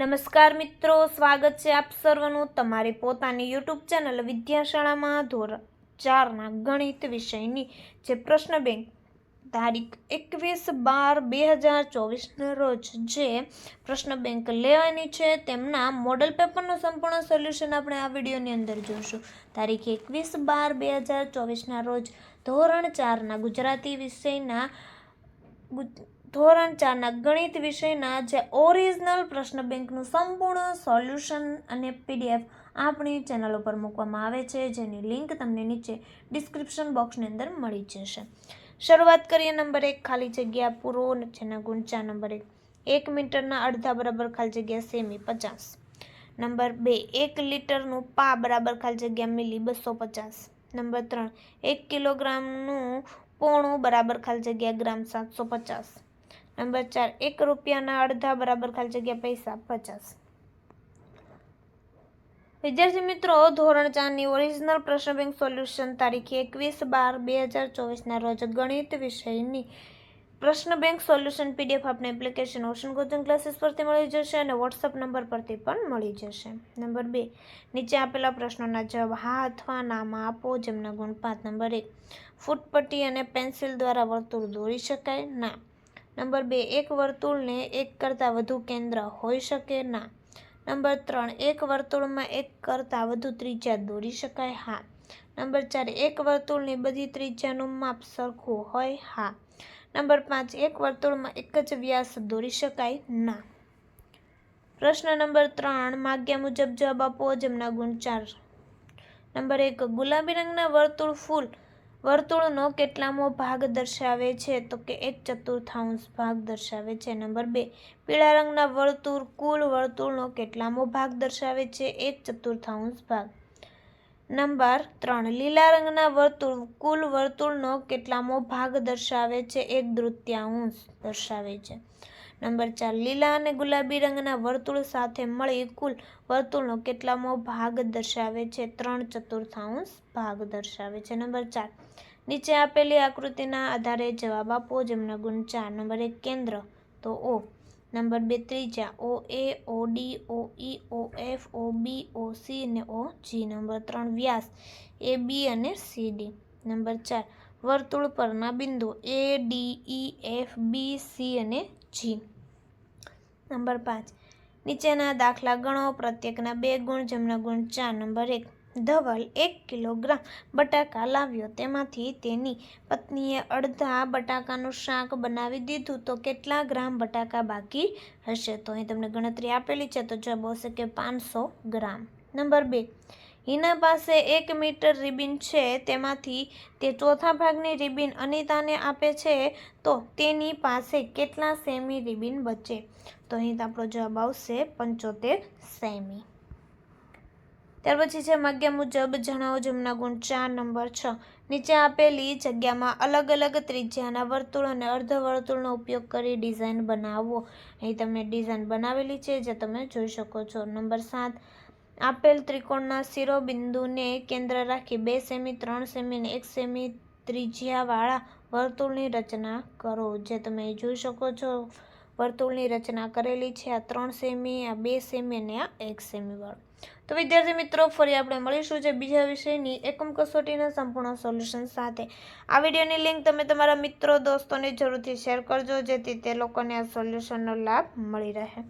નમસ્કાર મિત્રો, સ્વાગત છે આપ સર્વનું તમારી પોતાની યુટ્યુબ ચેનલ વિદ્યાશાળામાં ધોરણ ચારના ગણિત વિષયની. જે પ્રશ્ન બેંક તારીખ એકવીસ બાર બે હજાર ચોવીસના રોજ જે પ્રશ્ન બેંક લેવાની છે, તેમના મોડલ પેપરનું સંપૂર્ણ સોલ્યુશન આપણે આ વિડીયોની અંદર જોઈશું તારીખ એકવીસ બાર બે હજાર ચોવીસના રોજ ધોરણ ચારના ગુજરાતી વિષયના ધોરણ ચારના ગણિત વિષયના જે ઓરિજિનલ પ્રશ્ન બેંકનું સંપૂર્ણ સોલ્યુશન અને પીડીએફ આપણી ચેનલ ઉપર મૂકવામાં આવે છે. જેની લિંક તમને નીચે ડિસ્ક્રિપ્શન બોક્સની અંદર મળી જશે. શરૂઆત કરીએ નંબર એક, ખાલી જગ્યા પૂરો જેના ગુણ ચાર, નંબર એક. એક મીટરના અડધા બરાબર ખાલી જગ્યા સેમી પચાસ. નંબર બે, એક લીટરનું પા બરાબર ખાલી જગ્યા મિલી બસો પચાસ. નંબર ત્રણ, એક કિલોગ્રામનું પોણું બરાબર ખાલી જગ્યા ગ્રામ સાતસો પચાસ. નંબર ચાર, એક રૂપિયાના અડધા બરાબર ખાલી જગ્યા પૈસા, પચાસ. વિદ્યાર્થી મિત્રો, ધોરણ ચારની ઓરિજિનલ પ્રશ્ન બેંક સોલ્યુશન તારીખ એકવીસ બાર બે હજાર ચોવીસના રોજ ગણિત વિષયની પ્રશ્ન બેંક સોલ્યુશન પીડીએફ આપણે એપ્લિકેશન ઓશન કોચિંગ ક્લાસીસ પરથી મળી જશે અને વોટ્સઅપ નંબર પરથી પણ મળી જશે. નંબર બે, નીચે આપેલા પ્રશ્નોના જવાબ હા અથવા નામાં આપો, જેમના ગુણ પાંચ નંબર એક, ફૂટપટ્ટી અને પેન્સિલ દ્વારા વર્તુળ દોરી શકાય ના. નંબર બે, એક વર્તુળને એક કરતાં વધુ કેન્દ્ર હોઈ શકે ના. નંબર ત્રણ, એક વર્તુળમાં એક કરતાં વધુ ત્રિજ્યા દોરી શકાય હા. નંબર ચાર, એક વર્તુળની બધી ત્રિજ્યાનું માપ સરખું હોય હા. નંબર પાંચ, એક વર્તુળમાં એક જ વ્યાસ દોરી શકાય ના. પ્રશ્ન નંબર ત્રણ, માગ્યા મુજબ જવાબ આપો, જેમના ગુણ ચાર. નંબર એક, ગુલાબી રંગના વર્તુળ ફૂલ વર્તુળનો કેટલામો ભાગ દર્શાવે છે તો કે એક ચતુર્થાંશ ભાગ દર્શાવે છે. નંબર બે, પીળા રંગના વર્તુળ કુલ વર્તુળનો કેટલામો ભાગ દર્શાવે છે? એક ચતુર્થાંશ ભાગ. નંબર ત્રણ, લીલા રંગના વર્તુળ કુલ વર્તુળનો કેટલામો ભાગ દર્શાવે છે? એક દૃત્યાંશ દર્શાવે છે. નંબર ચાર, લીલા અને ગુલાબી રંગના વર્તુળ સાથે મળી કુલ વર્તુળનો કેટલામો ભાગ દર્શાવે છે? ત્રણ ચતુર્થાંશ ભાગ દર્શાવે છે. નંબર ચાર, નીચે આપેલી આકૃતિના આધારે જવાબ આપો જેમના ગુણ ચાર. નંબર એક, કેન્દ્ર, તો ઓ. નંબર બે ત્રીજા O, A, O, D, O, E, O, F, O, B, O, C અને ઓ, જી. નંબર ત્રણ, વ્યાસ, એ, બી અને સી, ડી. નંબર ચાર વર્તુળ પરના બિંદુ A D E F B C અને જી નંબર પાંચ. નીચેના દાખલા ગણો. પ્રત્યેકના બે ગુણ જેમના ગુણ, ચાર. નંબર એક. ધવલ એક કિલોગ્રામ બટાકા લાવ્યો. તેમાંથી તેની પત્નીએ અડધા બટાકાનું શાક બનાવી દીધું. તો કેટલા ગ્રામ બટાકા બાકી હશે? તો અહીં તમને ગણતરી આપેલી છે. તો જવાબ આવશે કે પાંચસો ગ્રામ. નંબર બે. હિના પાસે એક મીટર રિબિન છે, તેમાંથી તે ચોથા ભાગની રિબિન અનિતાને આપે છે, તો તેની પાસે કેટલા સેમી રિબિન બચે? તો અહીં આપણો જવાબ આવશે પંચોતેર સેમી. ત્યાર પછી છે માગ્યા મુજબ જણાવો જમના ગુણ ચાર, નંબર છ. નીચે આપેલી જગ્યામાં અલગ અલગ ત્રિજ્યાના વર્તુળ અને અર્ધ વર્તુળનો ઉપયોગ કરી ડિઝાઇન બનાવો. અહીં તમને ડિઝાઇન બનાવેલી છે, જે તમે જોઈ શકો છો. નંબર સાત આપેલ ત્રિકોણના શિરોબિંદુને કેન્દ્ર રાખી બે સેમી, ત્રણ સેમી અને એક સેમી ત્રિજ્યાવાળા વર્તુળની રચના કરો, જે તમે જોઈ શકો છો. વર્તુળની રચના કરેલી છે આ ત્રણ સેમી, આ બે સેમી અને આ એક સેમીવાળો તો વિદ્યાર્થી મિત્રો, ફરી આપણે મળીશું જે બીજા વિષયની એકમ કસોટીના સંપૂર્ણ સોલ્યુશન સાથે. આ વિડીયોની લિંક તમે તમારા મિત્રો, દોસ્તોને જરૂરથી શેર કરજો, જેથી તે લોકોને આ સોલ્યુશનનો લાભ મળી રહે.